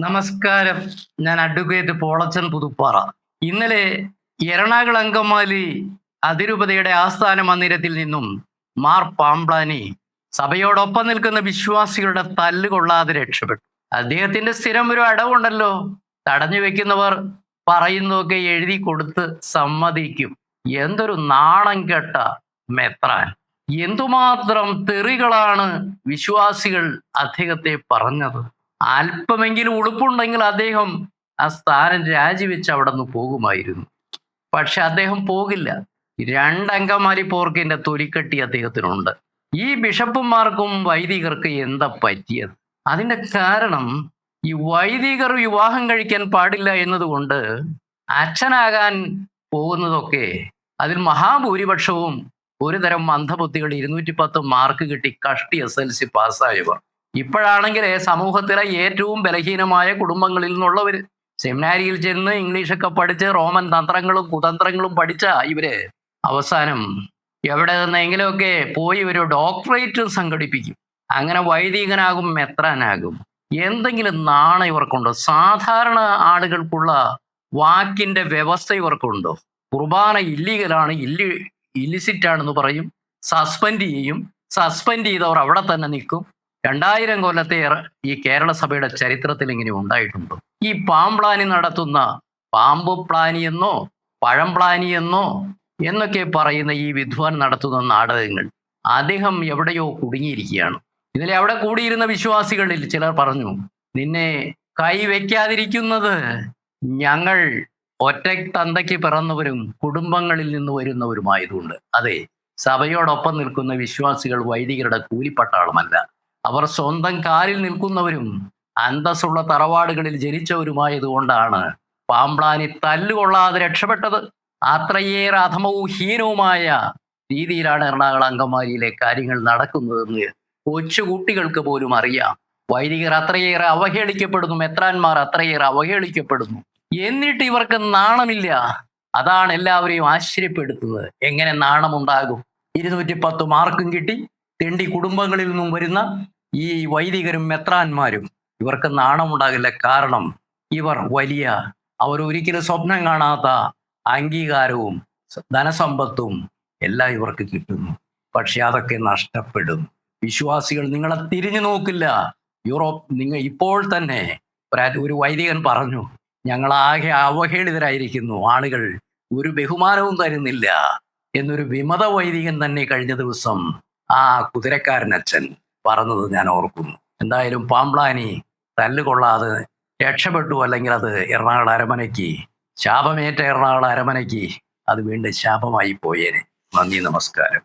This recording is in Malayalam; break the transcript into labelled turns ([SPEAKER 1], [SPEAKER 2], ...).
[SPEAKER 1] നമസ്കാരം. ഞാൻ അഡ്വക്കേറ്റ് പോളച്ചൻ പുതുപ്പാറ. ഇന്നലെ എറണാകുളം അങ്കമാലി അതിരൂപതയുടെ ആസ്ഥാന മന്ദിരത്തിൽ നിന്നും മാർ പാമ്പ്ലാനി സഭയോടൊപ്പം നിൽക്കുന്ന വിശ്വാസികളുടെ തല്ല് കൊള്ളാതെ രക്ഷപ്പെട്ടു. അദ്ദേഹത്തിന്റെ സ്ഥിരം ഒരു അടവുണ്ടല്ലോ തടഞ്ഞു വെക്കുന്നവർ പറയുന്നതൊക്കെ എഴുതി കൊടുത്ത് സമ്മതിക്കും. എന്തൊരു നാണം കെട്ട മെത്രാൻ. എന്തുമാത്രം തെറികളാണ് വിശ്വാസികൾ അദ്ദേഹത്തെ പറഞ്ഞത്. അല്പമെങ്കിലും ഉളുപ്പുണ്ടെങ്കിൽ അദ്ദേഹം ആ സ്ഥാനം രാജിവെച്ച് അവിടെ നിന്ന് പോകുമായിരുന്നു. പക്ഷെ അദ്ദേഹം പോകില്ല. രണ്ടംഗമാരി പോർക്കിന്റെ തൊലിക്കെട്ടി അദ്ദേഹത്തിനുണ്ട്. ഈ ബിഷപ്പുമാർക്കും വൈദികർക്ക് എന്താ പറ്റിയത്? അതിന്റെ കാരണം ഈ വൈദികർ വിവാഹം കഴിക്കാൻ പാടില്ല എന്നതുകൊണ്ട് അച്ഛനാകാൻ പോകുന്നതൊക്കെ അതിൽ മഹാഭൂരിപക്ഷവും ഒരു തരം മന്ദബുദ്ധികൾ ഇരുന്നൂറ്റി പത്ത് മാർക്ക് കിട്ടി കഷ്ടി എസ് എൽ സി പാസ്സായവർ. ഇപ്പോഴാണെങ്കിൽ സമൂഹത്തിലെ ഏറ്റവും ബലഹീനമായ കുടുംബങ്ങളിൽ നിന്നുള്ളവർ സെമിനാരിയിൽ ചെന്ന് ഇംഗ്ലീഷൊക്കെ പഠിച്ച് റോമൻ തന്ത്രങ്ങളും കുതന്ത്രങ്ങളും പഠിച്ച ഇവർ അവസാനം എവിടെ നിന്നെങ്കിലുമൊക്കെ പോയി ഒരു ഡോക്ടറേറ്റ് സംഘടിപ്പിക്കും. അങ്ങനെ വൈദികനാകും മെത്രാനാകും. എന്തെങ്കിലും നാണം ഇവർക്കുണ്ടോ? സാധാരണ ആളുകൾക്കുള്ള വാക്കിന്റെ വ്യവസ്ഥ ഇവർക്കുണ്ടോ? കുർബാന ഇല്ലീഗലാണ് ഇല്ലി ഇലിസിറ്റ് ആണെന്ന് പറയും. സസ്പെൻഡ് ചെയ്യും. സസ്പെൻഡ് ചെയ്തവർ അവിടെ തന്നെ നിൽക്കും. രണ്ടായിരം കൊല്ലത്തെ ഈ കേരള സഭയുടെ ചരിത്രത്തിൽ ഇങ്ങനെ ഉണ്ടായിട്ടുണ്ട്. ഈ പാമ്പ്ലാനി നടത്തുന്ന പാമ്പ് പ്ലാനി എന്നോ പഴം പ്ലാനി എന്നോ എന്നൊക്കെ പറയുന്ന ഈ വിദ്വാൻ നടത്തുന്ന നാടകങ്ങൾ അദ്ദേഹം എവിടെയോ കുടുങ്ങിയിരിക്കുകയാണ്. ഇതിലെ അവിടെ കൂടിയിരുന്ന വിശ്വാസികളിൽ ചിലർ പറഞ്ഞു നിന്നെ കൈവയ്ക്കാതിരിക്കുന്നത് ഞങ്ങൾ ഒറ്റ തന്തയ്ക്ക് പിറന്നവരും കുടുംബങ്ങളിൽ നിന്ന് വരുന്നവരുമായതുകൊണ്ട്. അതെ സഭയോടൊപ്പം നിൽക്കുന്ന വിശ്വാസികൾ വൈദികരുടെ കൂലിപ്പട്ടാളമല്ല. അവർ സ്വന്തം കാലിൽ നിൽക്കുന്നവരും അന്തസ്സുള്ള തറവാടുകളിൽ ജനിച്ചവരുമായതുകൊണ്ടാണ് പാമ്പ്ലാനി തല്ലുകൊള്ളാതെ രക്ഷപ്പെട്ടത്. അത്രയേറെ അധമവും ഹീനവുമായ രീതിയിലാണ് എറണാകുളം അങ്കമാലിയിലെ കാര്യങ്ങൾ നടക്കുന്നതെന്ന് കൊച്ചുകുട്ടികൾക്ക് പോലും അറിയാം. വൈദികർ അത്രയേറെ അവഹേളിക്കപ്പെടുന്നു മെത്രാന്മാർ അത്രയേറെ അവഹേളിക്കപ്പെടുന്നു. എന്നിട്ട് ഇവർക്ക് നാണമില്ല. അതാണ് എല്ലാവരെയും ആശ്ചര്യപ്പെടുത്തുന്നത്. എങ്ങനെ നാണമുണ്ടാകും? ഇരുന്നൂറ്റി പത്ത് മാർക്കും കിട്ടി. തെണ്ടി കുടുംബങ്ങളിൽ നിന്നും വരുന്ന ഈ വൈദികരും മെത്രാന്മാരും ഇവർക്ക് നാണമുണ്ടാകില്ല കാരണം ഇവർ വലിയ അവർ ഒരിക്കലും സ്വപ്നം കാണാത്ത അംഗീകാരവും ധനസമ്പത്തും എല്ലാം ഇവർക്ക് കിട്ടുന്നു. പക്ഷെ അതൊക്കെ നഷ്ടപ്പെടും. വിശ്വാസികൾ നിങ്ങളെ തിരിഞ്ഞു നോക്കില്ല. യൂറോപ്പ് നിങ്ങൾ ഇപ്പോൾ തന്നെ ഒരു- വൈദികൻ പറഞ്ഞു ഞങ്ങൾ ആകെ അവഹേളിതരായിരിക്കുന്നു. ആളുകൾ ഒരു ബഹുമാനവും തരുന്നില്ല. എന്നൊരു വിമത വൈദികൻ തന്നെ കഴിഞ്ഞ ദിവസം ആ കുതിരക്കാരൻ അച്ഛൻ പറഞ്ഞത് ഞാൻ ഓർക്കുന്നു. എന്തായാലും പാമ്പ്ലാനി തല്ലുകൊള്ളാതെ രക്ഷപ്പെട്ടു അല്ലെങ്കിൽ അത് എറണാകുളം അരമനയ്ക്ക് ശാപമേറ്റ എറണാകുളം അരമനയ്ക്ക് അത് വീണ്ടും ശാപമായി പോയേനെ. നന്ദി നമസ്കാരം.